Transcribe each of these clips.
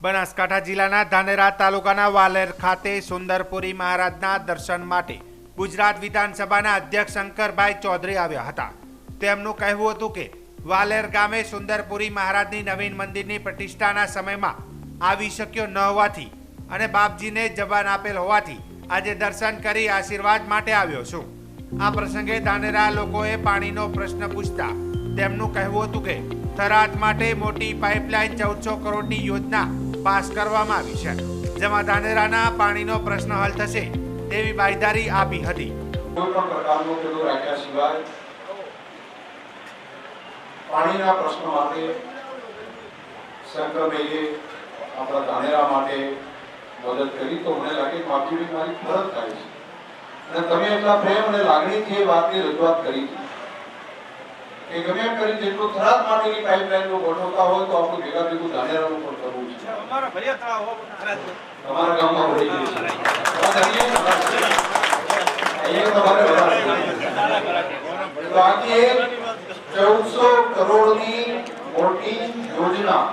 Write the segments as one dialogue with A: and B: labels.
A: બનાસકાંઠા જિલ્લાના ધાનેરા તાલુકાના વાલેર ખાતે સુંદરપુરી મહારાજના દર્શન માટે ગુજરાત વિધાનસભાના અધ્યક્ષ શંકરભાઈ ચૌધરી આવ્યા હતા. તેમનું કહેવું હતું કે, વાલેર ગામે સુંદરપુરી મહારાજની નવીન મંદિરની પ્રતિષ્ઠાના સમયમાં આવી શક્યો ન હોવાથી અને બાપજીને જવાન આપેલ હોવાથી આજે દર્શન કરી આશીર્વાદ માટે આવ્યો છું. આ પ્રસંગે ધાનેરા લોકોએ પાણીનો પ્રશ્ન પૂછતા તેમનું કહેવું હતું કે, થરાદ માટે મોટી પાઇપલાઇન ચૌદસો કરોડની યોજના પાસ કરવામાં આવી છે. જેમાં ધાનેરાના પાણીનો પ્રશ્ન હલ થશે તેવી બાયદારી આપી હતી.
B: પાણીના પ્રશ્ન માટે શંકરભાઈએ આપણા ધાનેરા માટે મદદ કરી, તો મને લાગે મારી ફરજ થાય છે. અને તમે એટલા પ્રેમ અને લાગણીથી એ વાતની રજૂઆત કરી. કે ગમે એમ કરીને જેટલું થરાદ માટેની પાઇપલાઇનનું ગોઠવતા હોય તો આપણું ભેગા ભેગું ધાનેરાનું પણ કરવું છે.
C: અમારા ભર્યા તળાવ.
B: તમારા ગામમાં ભરી ગયું તમારે ચૌદસો કરોડની મોટી યોજના.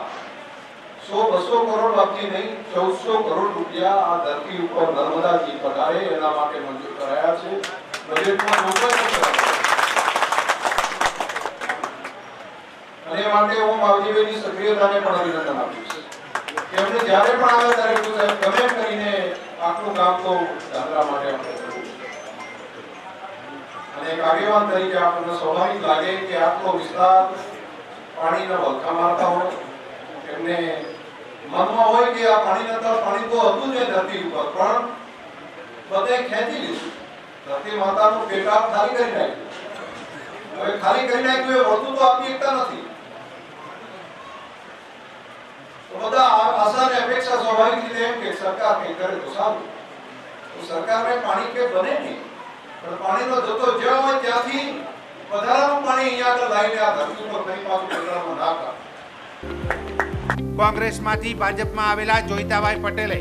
B: સો બસો કરોડ બાકી નહીં ચૌદસો કરોડ રૂપિયા આ ધરતી ઉપર નર્મદાજી પધારે એના માટે મંજૂર કરાયા છે. બજેટમાં જોગવાઈ પણ કરાઈ છે. અને માટે હું માવજીભાઈની સક્રિયતાને પણ અભિનંદન આપું છું. એમને જ્યારે પણ આવે ત્યારે સાહેબ ગમે કરીને આટલું કામ તો દાદરા માટે આપણે અને કાર્યવાન તરીકે આપણને સ્વાભાવિક લાગે કે આટલો વિસ્તાર પાણીના વલખા મારતા હોય. એમને મનમાં હોય કે આ પાણી નતા પાણી તો હતું જ ધરતી ઉપર, પણ બધે ખેંચી લીધું. ધરતી માતાનું પેટા ખાલી કરી નાખ્યું. હવે ખાલી કરી નાખ્યું એ વળતું તો આપી એકતા નથી.
A: કોંગ્રેસમાંથી ભાજપમાં આવેલા જોઈતાભાઈ પટેલે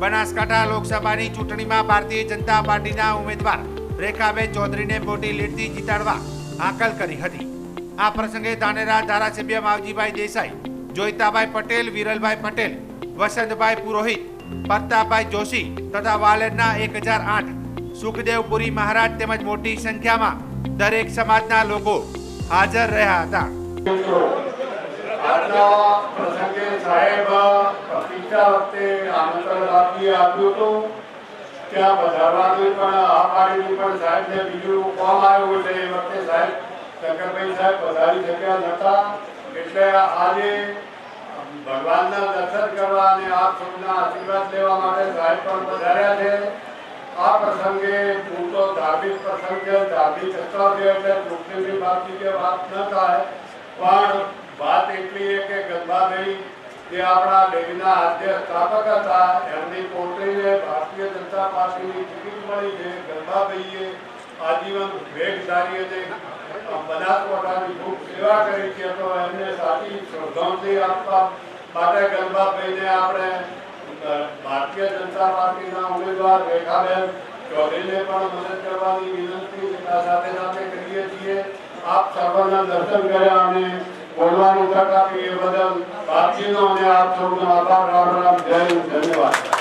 A: બનાસકાંઠા લોકસભાની ચૂંટણીમાં ભારતીય જનતા પાર્ટીના ઉમેદવાર રેખાબેન ચૌધરીને મોટી લીડથી જીતાડવા હાકલ કરી હતી. આ પ્રસંગે ધાનેરા ધારાસભ્ય માવજીભાઈ દેસાઈ જોઈતાભાઈ પટેલ, વિરલભાઈ પટેલ, વસંતભાઈ પુરોહિત, પ્રતાપભાઈ જોશી તથા વાલેરના એક હજાર આઠ. સુખદેવપુરી મહારાજ તેમજ મોટી સંખ્યામાં દરેક સમાજના લોકો હાજર રહ્યા હતા.
D: સાહેબ પણ સાહેબ સાહેબ એટલે આજે ભગવાનના દર્શન કરવા અને આપ સૌના આશીર્વાદ લેવા માટે સાહેબ પણ પધાર્યા છે. આ પ્રસંગે પૂરતો ધાર્મિક પ્રસંગ છે, ધાર્મિક ચર્ચા છે એટલે મુસ્લિમની બાબતી કે વાત ન થાય. પણ વાત એટલી છે કે ગંગાભાઈ જે આપણા ડેરીના આદ્ય સ્થાપક હતા, એમની પોતરીને ભારતીય જનતા પાર્ટીની ટિકિટ મળી છે. ગંગાભાઈએ આજીવન ભેગધારી અને બનાસકાંઠાની ખૂબ સેવા કરી છે, તો એમને સાચી શ્રદ્ધાંજલિ આપવા માટે ગંગાભાઈને આપણે ભારતીય જનતા પાર્ટીના ઉમેદવાર રેખાબેન ચૌધરીને પણ મદદ કરવાની વિનંતી સાથે સાથે કરીએ છીએ. આપ સર્વના દર્શન કર્યા અને બોલવાની તક આપી એ બદલ બાપજીનો અને આપ સૌનો આભાર. રામ રામ. જય ધન્યવાદ.